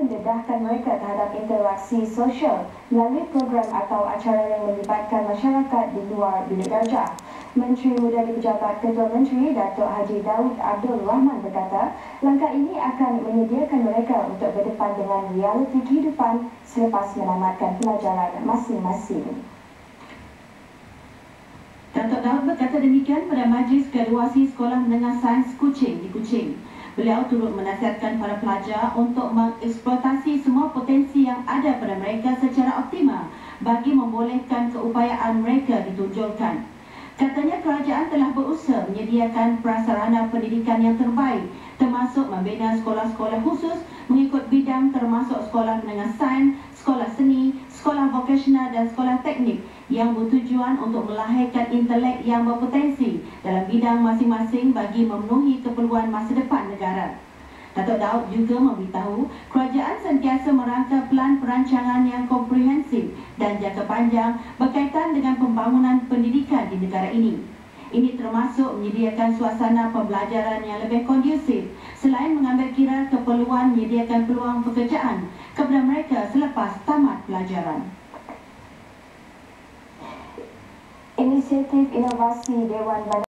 mendedahkan mereka terhadap interaksi sosial melalui program atau acara yang melibatkan masyarakat di luar bilik darjah. Menteri Muda di Pejabat Ketua Menteri Datuk Haji Daud Abdul Rahman berkata, langkah ini akan menyediakan mereka untuk berdepan dengan realiti kehidupan selepas menamatkan pelajaran masing-masing. Datuk Daud berkata demikian pada Majlis Graduasi Sekolah Menengah Sains Kuching di Kuching. Beliau turut menasihatkan para pelajar untuk mengeksploitasi semua potensi yang ada pada mereka secara optimal bagi membolehkan keupayaan mereka ditunjulkan. Katanya kerajaan telah berusaha menyediakan prasarana pendidikan yang terbaik termasuk membina sekolah-sekolah khusus mengikut bidang termasuk sekolah menengah sains, sekolah seni, sekolah vokasional dan sekolah teknik yang bertujuan untuk melahirkan intelek yang berpotensi dalam bidang masing-masing bagi memenuhi keperluan masa depan negara. Datuk Daud juga memberitahu kerajaan sentiasa merangka plan perancangan yang komprehensif dan jangka panjang berkaitan dengan pembangunan pendidikan di negara ini. Ini termasuk menyediakan suasana pembelajaran yang lebih kondusif selain mengambil kira keperluan menyediakan peluang pekerjaan kepada mereka selepas tamat pelajaran. Inisiatif Inovasi Dewan Bandar